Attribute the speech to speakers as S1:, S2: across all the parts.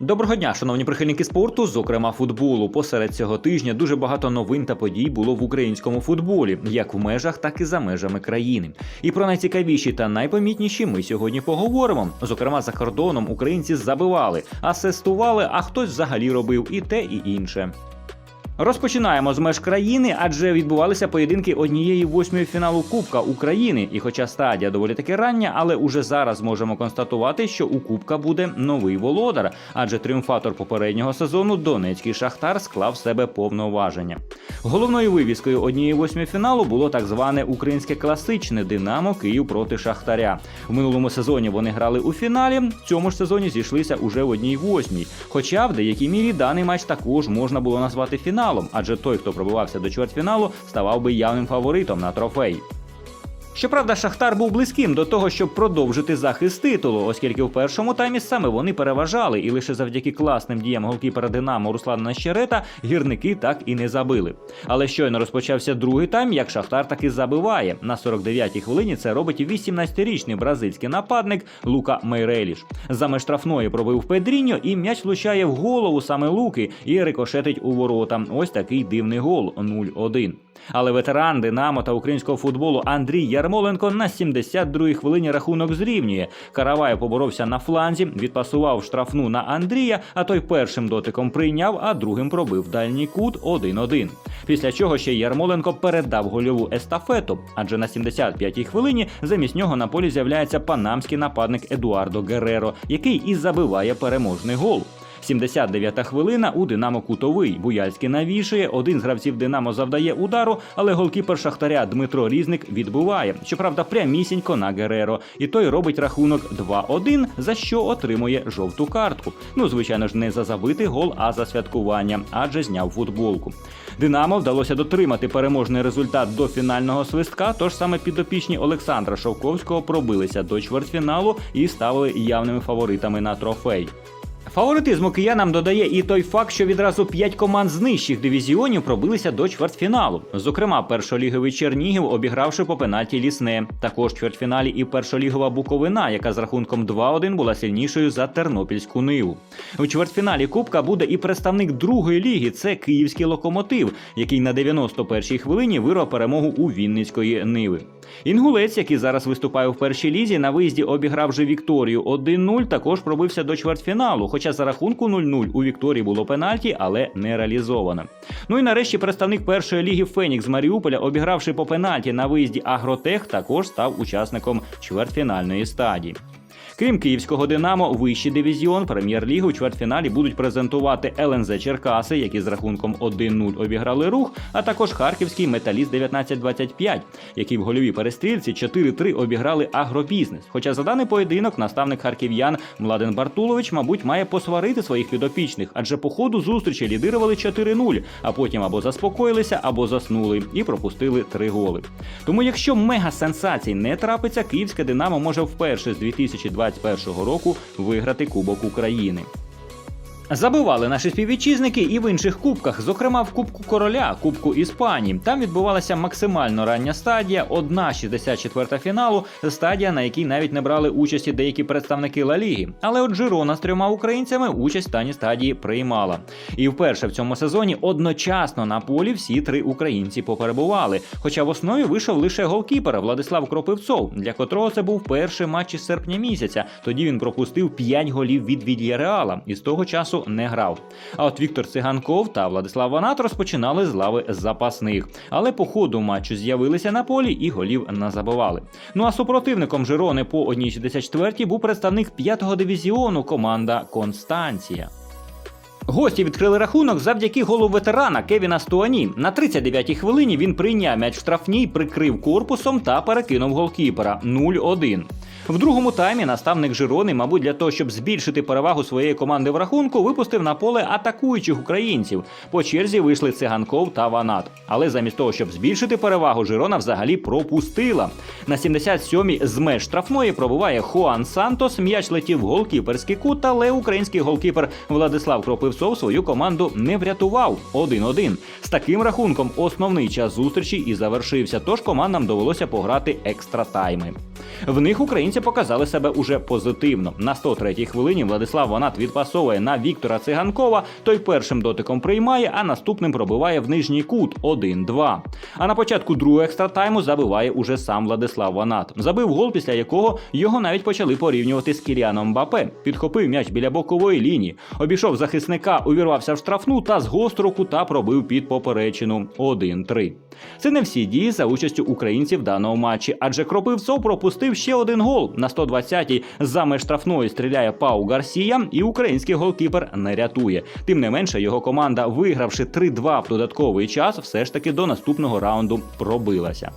S1: Доброго дня, шановні прихильники спорту, зокрема футболу. Посеред цього тижня дуже багато новин та подій було в українському футболі, як в межах, так і за межами країни. І про найцікавіші та найпомітніші ми сьогодні поговоримо. Зокрема, за кордоном українці забивали, асистували, а хтось взагалі робив і те, і інше. Розпочинаємо з меж країни, адже відбувалися поєдинки однієї восьмої фіналу Кубка України. І хоча стадія доволі таки рання, але уже зараз можемо констатувати, що у Кубка буде новий володар, адже тріумфатор попереднього сезону Донецький Шахтар склав себе повноваження. Головною вивіскою однієї восьмої фіналу було так зване українське класичне Динамо Київ проти Шахтаря. В минулому сезоні вони грали у фіналі. В цьому ж сезоні зійшлися уже в одній восьмій. Хоча в деякій мірі даний матч також можна було назвати фіналом, адже той, хто пробивався до чвертьфіналу, ставав би явним фаворитом на трофей. Щоправда, Шахтар був близьким до того, щоб продовжити захист титулу, оскільки в першому таймі саме вони переважали, і лише завдяки класним діям голкіпера Динамо Руслана Нещерета гірники так і не забили. Але щойно розпочався другий тайм, як Шахтар таки забиває. На 49-й хвилині це робить 18-річний бразильський нападник Лука Мейреліш. За штрафної пробив Педріньо, і м'яч влучає в голову саме Луки і рикошетить у ворота. Ось такий дивний гол 0-1. Але ветеран Динамо та українського футболу Андрій Ярмоленко на 72-й хвилині рахунок зрівнює. Каравай поборовся на фланзі, відпасував штрафну на Андрія, а той першим дотиком прийняв, а другим пробив дальній кут 1-1. Після чого ще Ярмоленко передав гольову естафету, адже на 75-й хвилині замість нього на полі з'являється панамський нападник Едуардо Гереро, який і забиває переможний гол. 79-та хвилина у Динамо Кутовий. Буяльський навішує. Один з гравців Динамо завдає удару, але голкіпер Шахтаря Дмитро Різник відбиває. Щоправда, прямісінько на Гереро. І той робить рахунок 2-1, за що отримує жовту картку. Ну, звичайно ж, не за забитий гол, а за святкування, адже зняв футболку. Динамо вдалося дотримати переможний результат до фінального свистка. Тож саме підопічні Олександра Шовковського пробилися до чвертьфіналу і стали явними фаворитами на трофей. Фаворитизму киянам додає і той факт, що відразу п'ять команд з нижчих дивізіонів пробилися до чвертьфіналу. Зокрема, першоліговий Чернігів, обігравши по пенальті лісне. Також в чвертьфіналі і першолігова Буковина, яка з рахунком 2-1 була сильнішою за тернопільську ниву. У чвертьфіналі Кубка буде і представник другої ліги. Це київський локомотив, який на 91-й хвилині вирвав перемогу у Вінницької ниви. Інгулець, який зараз виступає в першій лізі, на виїзді обіграв же Вікторію 1-0, також пробився до чвертьфіналу. Хоча за рахунку 0-0 у Вікторії було пенальті, але не реалізовано. Ну і нарешті представник першої ліги Фенікс з Маріуполя, обігравши по пенальті на виїзді Агротех, також став учасником чвертьфінальної стадії. Крім київського Динамо, вищий дивізіон прем'єр-ліги у чвертьфіналі будуть презентувати ЛНЗ Черкаси, які з рахунком 1-0 обіграли рух, а також харківський металіст 1925, які в гольовій перестрілці 4-3 обіграли агробізнес. Хоча за даний поєдинок наставник харків'ян Младен Бартулович, мабуть, має посварити своїх підопічних, адже по ходу зустрічі лідирували 4-0, а потім або заспокоїлися, або заснули і пропустили три голи. Тому, якщо мега сенсацій не трапиться, київське Динамо може вперше з 2021 року виграти Кубок України. Забивали наші співвітчизники і в інших кубках, зокрема в Кубку Короля, Кубку Іспанії. Там відбувалася максимально рання стадія, одна 64-та фіналу, стадія, на якій навіть не брали участі деякі представники Ла Ліги. Але от Жирона з трьома українцями участь в даній стадії приймала. І вперше в цьому сезоні одночасно на полі всі три українці поперебували. Хоча в основі вийшов лише голкіпер Владислав Кропивцов, для котрого це був перший матч із серпня місяця. Тоді він пропустив 5 голів від Від'єреала і з того часу не грав. А от Віктор Циганков та Владислав Ванат розпочинали з лави запасних, але по ходу матчу з'явилися на полі і голів не забивали. Ну а супротивником Жирони по 1.64 був представник 5-го дивізіону команда Констанція. Гості відкрили рахунок завдяки голу ветерана Кевіна Стуані. На 39-й хвилині він прийняв м'яч в штрафній, прикрив корпусом та перекинув голкіпера 0-1. В другому таймі наставник Жирони, мабуть, для того, щоб збільшити перевагу своєї команди в рахунку, випустив на поле атакуючих українців. По черзі вийшли циганков та Ванат. Але замість того, щоб збільшити перевагу, Жирона взагалі пропустила. На 77-й з меж штрафної пробуває Хуан Сантос. М'яч летів в голкіперський кут, але український голкіпер Владислав Кропивцов свою команду не врятував 1-1. З таким рахунком основний час зустрічі і завершився. Тож командам довелося пограти екстра тайми. В них українці українці показали себе уже позитивно. На 103-й хвилині Владислав Ванат відпасовує на Віктора Циганкова. Той першим дотиком приймає, а наступним пробиває в нижній кут 1-2. А на початку другого екстратайму забиває уже сам Владислав Ванат. Забив гол, після якого його навіть почали порівнювати з Кіріаном Мбапе. Підхопив м'яч біля бокової лінії, обійшов захисника, увірвався в штрафну та з гострого кута пробив під поперечину 1-3. Це не всі дії за участю українців в даному матчі, адже Кропивцов пропустив ще один гол. На 120-й за меж штрафної стріляє Пау Гарсія, і український голкіпер не рятує. Тим не менше, його команда, вигравши 3-2 в додатковий час, все ж таки до наступного раунду пробилася.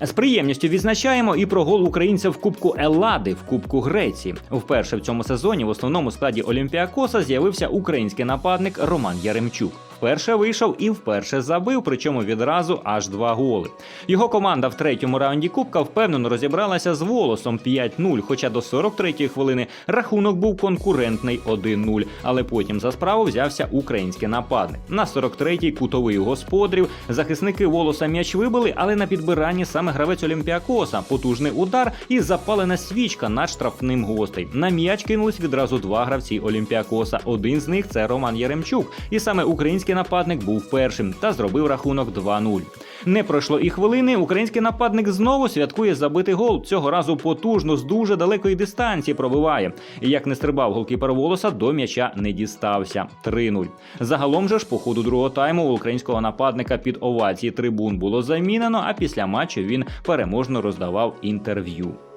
S1: З приємністю відзначаємо і про гол українця в Кубку Еллади в Кубку Греції. Вперше в цьому сезоні в основному складі Олімпіакоса з'явився український нападник Роман Яремчук. Вперше вийшов і вперше забив, причому відразу аж два голи. Його команда в третьому раунді Кубка впевнено розібралася з волосом 5-0, хоча до 43-ї хвилини рахунок був конкурентний 1-0. Але потім за справу взявся український нападник. На 43-й кутовий господарів захисники волоса м'яч вибили, але на підбиранні саме гравець Олімпіакоса. Потужний удар і запалена свічка над штрафним гостей. На м'яч кинулись відразу два гравці Олімпіакоса. Один з них це Роман Яремчук. І саме український нападник був першим та зробив рахунок 2-0. Не пройшло і хвилини. Український нападник знову святкує забитий гол. Цього разу потужно з дуже далекої дистанції пробиває. Як не стрибав голкіпер волоса, до м'яча не дістався. 3-0. Загалом же ж по ходу другого тайму у українського нападника під овації трибун було замінено. А після матчу він переможно роздавав інтерв'ю.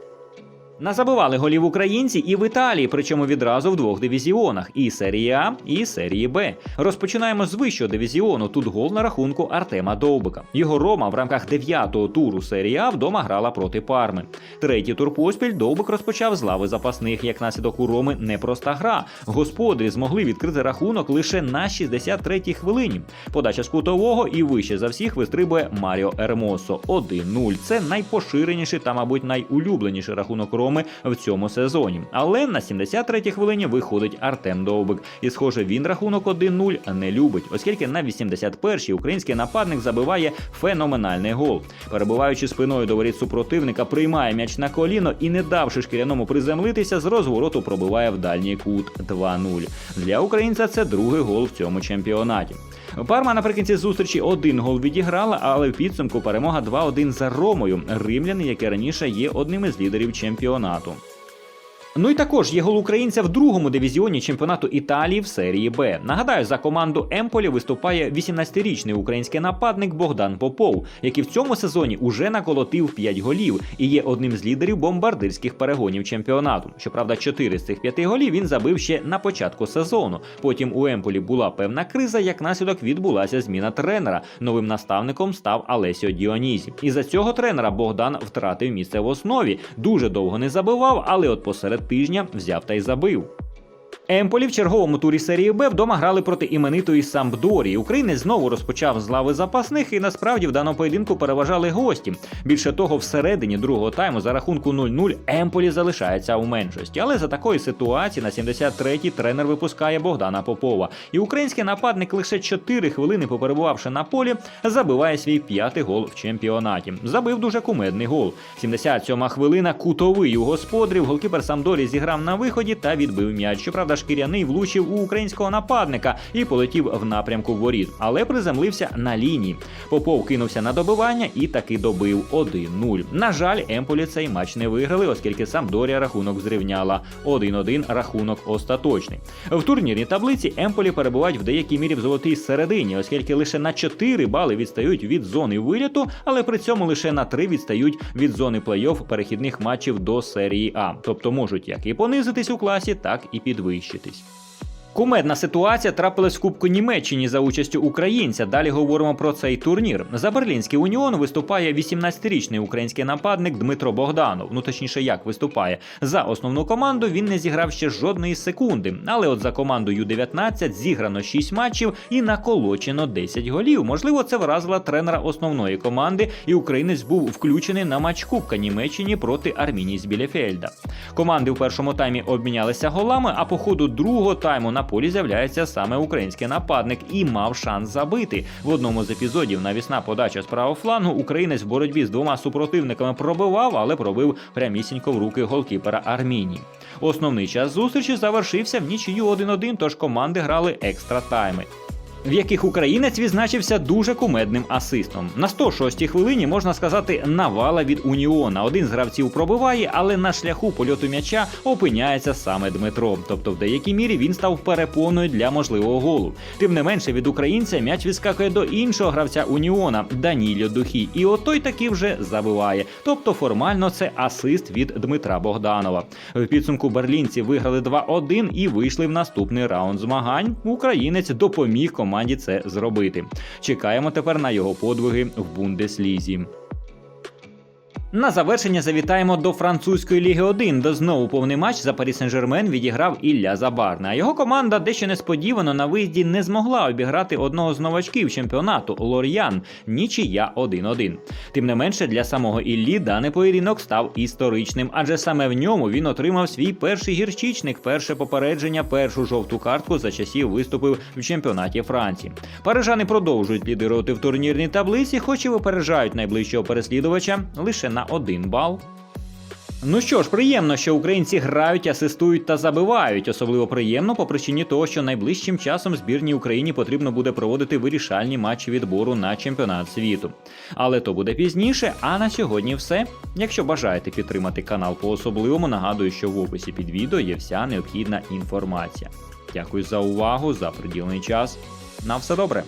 S1: Назабивали голів українці і в Італії, причому відразу в двох дивізіонах: і серії А, і серії Б. Розпочинаємо з вищого дивізіону. Тут гол на рахунку Артема Довбика. Його Рома в рамках дев'ятого туру серії А вдома грала проти Парми. Третій тур поспіль Довбик розпочав з лави запасних. Як наслідок у Роми непроста гра. Господарі змогли відкрити рахунок лише на 63-й хвилині. Подача з кутового і вище за всіх вистрибує Маріо Ермосо. 1-0. Це найпоширеніший та, мабуть, найулюбленіший рахунок Роми в цьому сезоні. Але на 73-й хвилині виходить Артем Довбик. І, схоже, він рахунок 1-0 не любить, оскільки на 81-й український нападник забиває феноменальний гол. Перебуваючи спиною до воріт супротивника, приймає м'яч на коліно і, не давши шкіряному приземлитися, з розвороту пробиває в дальній кут 2-0. Для українця це другий гол в цьому чемпіонаті. Парма наприкінці зустрічі один гол відіграла, але в підсумку перемога 2-1 за Ромою. Римляни, яке раніше є одним із лідерів чемпіонату. Ну і також є гол українця в другому дивізіоні чемпіонату Італії в серії Б. Нагадаю, за команду Емполі виступає 18-річний український нападник Богдан Попов, який в цьому сезоні уже наколотив 5 голів і є одним з лідерів бомбардирських перегонів чемпіонату. Щоправда, 4 з цих 5 голів він забив ще на початку сезону. Потім у Емполі була певна криза, як наслідок відбулася зміна тренера. Новим наставником став Алесіо Діонізі. І за цього тренера Богдан втратив місце в основі. Дуже довго не забивав, але от посеред тижня взяв та й забив. Емполі в черговому турі серії Б вдома грали проти іменитої Сампдорії. Українець знову розпочав з лави запасних і насправді в даному поєдинку переважали гості. Більше того, всередині другого тайму за рахунку 0-0 Емполі залишається у меншості. Але за такої ситуації на 73-й тренер випускає Богдана Попова. І український нападник лише 4 хвилини поперебувавши на полі, забиває свій п'ятий гол в чемпіонаті. Забив дуже кумедний гол. 77-ма хвилина кутовий у господарів. Голкіпер Самдорі зіграв на виході та відбив м'яч. Щоправда, шкіряний влучив у українського нападника і полетів в напрямку воріт, але приземлився на лінії. Попов кинувся на добивання і таки добив 1-0. На жаль, Емполі цей матч не виграли, оскільки Самдорія рахунок зрівняла. 1-1 рахунок остаточний. В турнірній таблиці Емполі перебувають в деякій мірі в золотій середині, оскільки лише на 4 бали відстають від зони виліту, але при цьому лише на 3 відстають від зони плей-офф перехідних матчів до серії А, тобто можуть як і понизитись у класі, так і підвищитись. Кумедна ситуація трапилась в Кубку Німеччині за участю українця. Далі говоримо про цей турнір. За Берлінський уніон виступає 18-річний український нападник Дмитро Богданов. Ну точніше, як виступає за основну команду. Він не зіграв ще жодної секунди. Але от за команду Ю-19 зіграно 6 матчів і наколочено 10 голів. Можливо, це вразило тренера основної команди, і українець був включений на матч Кубка Німеччині проти Армінії з Білефельда. Команди в першому таймі обмінялися голами, а по ходу другого тайму на на полі з'являється саме український нападник і мав шанс забити. В одному з епізодів навісна подача з правого флангу українець в боротьбі з двома супротивниками пробивав, але пробив прямісінько в руки голкіпера Армінії. Основний час зустрічі завершився в нічию 1-1, тож команди грали екстра тайми. В яких українець відзначився дуже кумедним асистом. На 106-й хвилині можна сказати навала від Уніона. Один з гравців пробиває, але на шляху польоту м'яча опиняється саме Дмитро. Тобто, в деякій мірі він став перепоною для можливого голу. Тим не менше, від українця м'яч відскакує до іншого гравця Уніона Даніліо Духі, і от той таки вже забиває. Тобто, формально це асист від Дмитра Богданова. В підсумку берлінці виграли 2-1 і вийшли в наступний раунд змагань. Українець допоміг команді це зробити. Чекаємо тепер на його подвиги в Бундеслізі. На завершення завітаємо до французької ліги 1, де знову повний матч за Парі Сен-Жермен відіграв Ілля Забарна. А його команда дещо несподівано на виїзді не змогла обіграти одного з новачків чемпіонату Лор'ян, нічия 1-1. Тим не менше, для самого Іллі даний поєдинок став історичним, адже саме в ньому він отримав свій перший гірчичник, перше попередження, першу жовту картку за часів виступив в чемпіонаті Франції. Парижани продовжують лідирувати в турнірній таблиці, хоч і випереджають найближчого переслідувача лише на один бал. Ну що ж, приємно, що українці грають, асистують та забивають. Особливо приємно по причині того, що найближчим часом збірній Україні потрібно буде проводити вирішальні матчі відбору на чемпіонат світу. Але то буде пізніше. А на сьогодні все. Якщо бажаєте підтримати канал по особливому, нагадую, що в описі під відео є вся необхідна інформація. Дякую за увагу, за приділений час. На все добре.